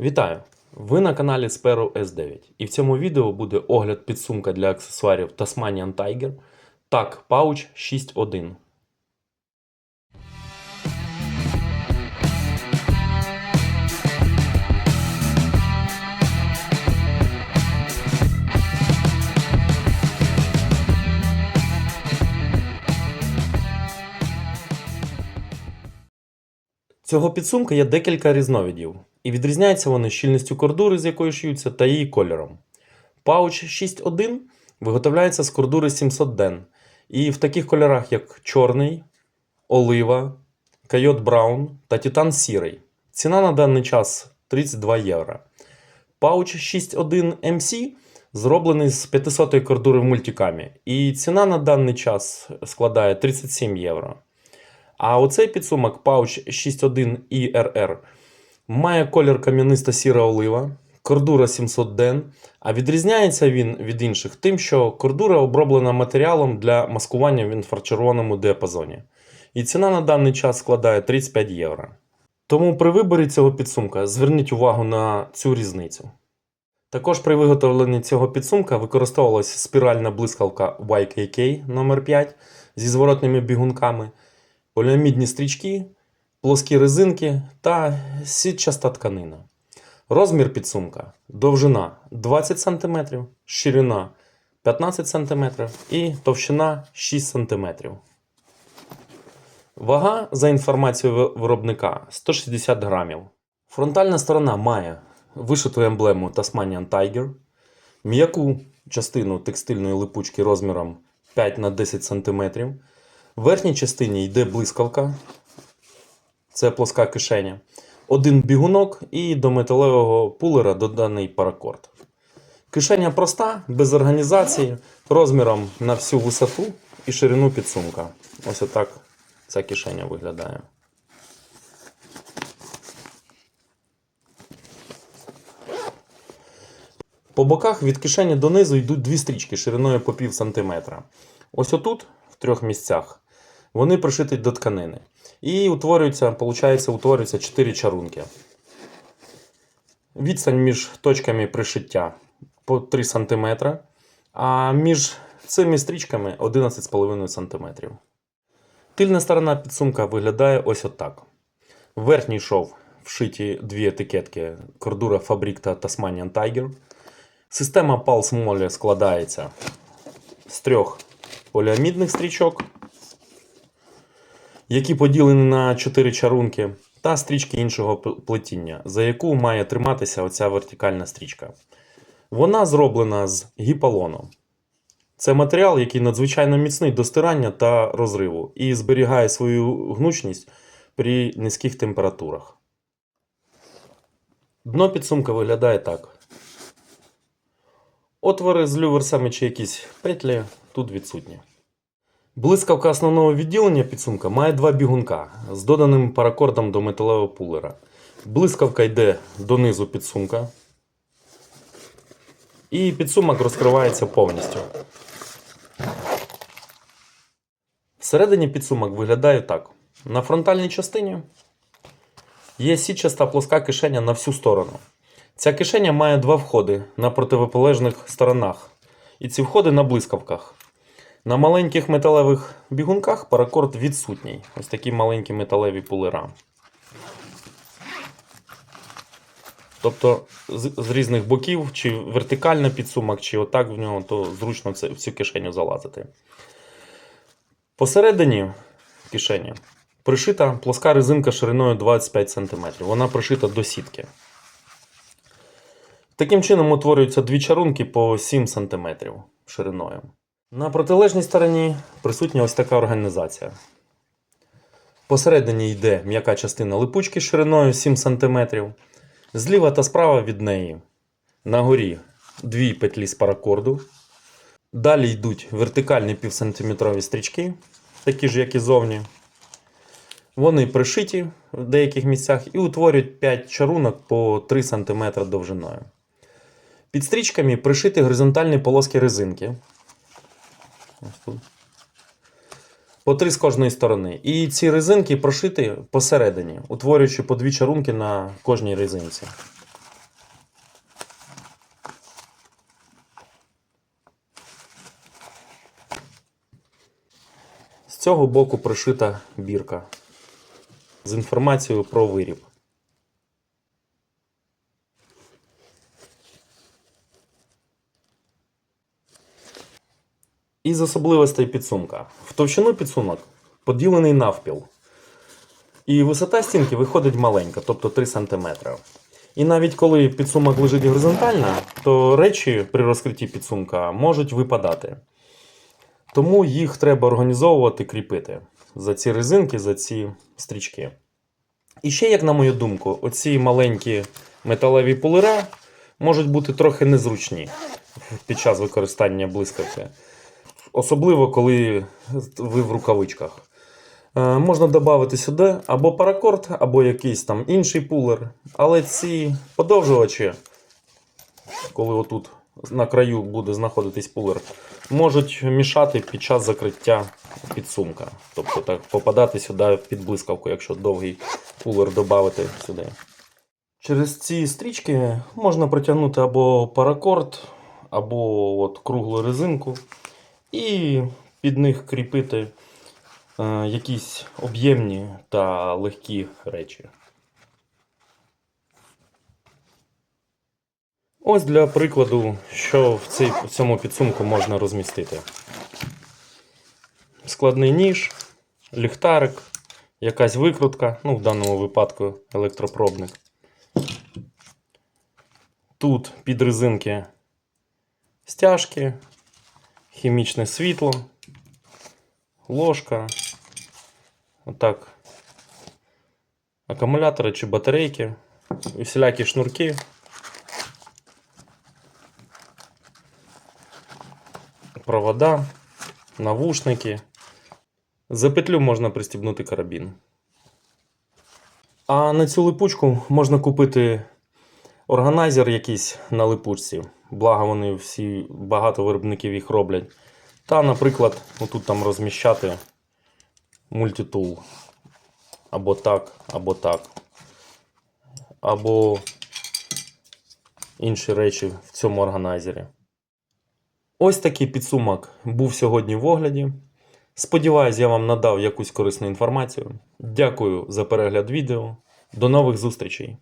Вітаю! Ви на каналі Sparrow S9 і в цьому відео буде огляд підсумка для аксесуарів Tasmanian Tiger TAC Pouch 6.1. Цього підсумка є декілька різновидів, і відрізняються вони щільністю кордури, з якої шиються, та її кольором. Pouch 6.1 виготовляється з кордури 700 ден, і в таких кольорах, як чорний, олива, койот браун та титан сірий. Ціна на даний час 32 євро. Pouch 6.1 MC зроблений з 500 кордури в мультикамі, і ціна на даний час складає 37 євро. А оцей підсумок Pouch 6.1 IRR має колір кам'яниста сіра олива, кордура 700 ден, а відрізняється він від інших тим, що кордура оброблена матеріалом для маскування в інфрачервоному діапазоні. І ціна на даний час складає 35 євро. Тому при виборі цього підсумка зверніть увагу на цю різницю. Також при виготовленні цього підсумка використовувалася спіральна блискавка YKK номер 5 зі зворотними бігунками, поліамідні стрічки, плоскі резинки та сітчаста тканина. Розмір підсумка довжина 20 см, ширина 15 см і товщина 6 см. Вага, за інформацією виробника, 160 грамів. Фронтальна сторона має вишиту емблему Tasmanian Tiger, м'яку частину текстильної липучки розміром 5 на 10 см. В верхній частині йде блискавка, це плоска кишеня, один бігунок і до металевого пулера доданий паракорд. Кишеня проста, без організації, розміром на всю висоту і ширину підсумка. Ось отак ця кишеня виглядає. По боках від кишені донизу йдуть дві стрічки шириною по пів сантиметра. Ось отут, в трьох місцях, вони пришиті до тканини. І утворюється, виходить, утворюються 4 чарунки. Відстань між точками пришиття по 3 см, а між цими стрічками 11,5 см. Тильна сторона підсумка виглядає ось отак. Верхній шов вшиті дві етикетки кордура Фабрик та Tasmanian Tiger. Система Pulse Molle складається з трьох поліамідних стрічок, які поділені на 4 чарунки, та стрічки іншого плетіння, за яку має триматися оця вертикальна стрічка. Вона зроблена з гіпалону. Це матеріал, який надзвичайно міцний до стирання та розриву і зберігає свою гнучність при низьких температурах. Дно підсумка виглядає так. Отвори з люверсами чи якісь петлі тут відсутні. Блискавка основного відділення підсумка має два бігунка з доданим паракордом до металевого пулера. Блискавка йде донизу підсумка. І підсумок розкривається повністю. Всередині підсумок виглядає так. На фронтальній частині є сітчаста плоска кишеня на всю сторону. Ця кишеня має два входи на противополежних сторонах. І ці входи на блискавках. На маленьких металевих бігунках паракорд відсутній. Ось такі маленькі металеві пулера. Тобто з, з різних боків, чи вертикально підсумок, чи отак в нього, то зручно це, в цю кишеню залазити. Посередині кишені пришита плоска резинка шириною 25 см. Вона пришита до сітки. Таким чином утворюються дві чарунки по 7 см шириною. На протилежній стороні присутня ось така організація. Посередині йде м'яка частина липучки шириною 7 см. Зліва та справа від неї на горі дві петлі з паракорду. Далі йдуть вертикальні півсантиметрові стрічки, такі ж, як і зовні. Вони пришиті в деяких місцях і утворюють 5 чарунок по 3 см довжиною. Під стрічками пришиті горизонтальні полоски резинки. По три з кожної сторони. І ці резинки прошити посередині, утворюючи по дві чарунки на кожній резинці. З цього боку пришита бірка з інформацією про виріб. Із особливостей підсумка. В товщину підсумок поділений навпіл. І висота стінки виходить маленька, тобто 3 см. І навіть коли підсумок лежить горизонтально, то речі при розкритті підсумка можуть випадати. Тому їх треба організовувати, кріпити за ці резинки, за ці стрічки. І ще, як на мою думку, оці маленькі металеві пулера можуть бути трохи незручні під час використання блискавки. Особливо, коли ви в рукавичках. Е, Можна додати сюди або паракорд, або якийсь там інший пулер. Але ці подовжувачі, коли отут на краю буде знаходитись пулер, можуть мішати під час закриття підсумка. Тобто так попадати сюди під блискавку, якщо довгий пулер додати сюди. Через ці стрічки можна протягнути або паракорд, або от круглу резинку, і під них кріпити е, якісь об'ємні та легкі речі. Ось для прикладу, що в, в цьому підсумку можна розмістити. Складний ніж, ліхтарик, якась викрутка, ну в даному випадку електропробник. Тут під резинки стяжки, хімічне світло, ложка, отак, акумулятори чи батарейки, усілякі шнурки. Провода, навушники. За петлю можна пристібнути карабін. А на цю липучку можна купити органайзер якийсь на липучці. Благо вони всі, багато виробників їх роблять. Та, наприклад, отут там розміщати мультитул. Або так, або так. Або інші речі в цьому органайзері. Ось такий підсумок був сьогодні в огляді. Сподіваюсь, я вам надав якусь корисну інформацію. Дякую за перегляд відео. До нових зустрічей!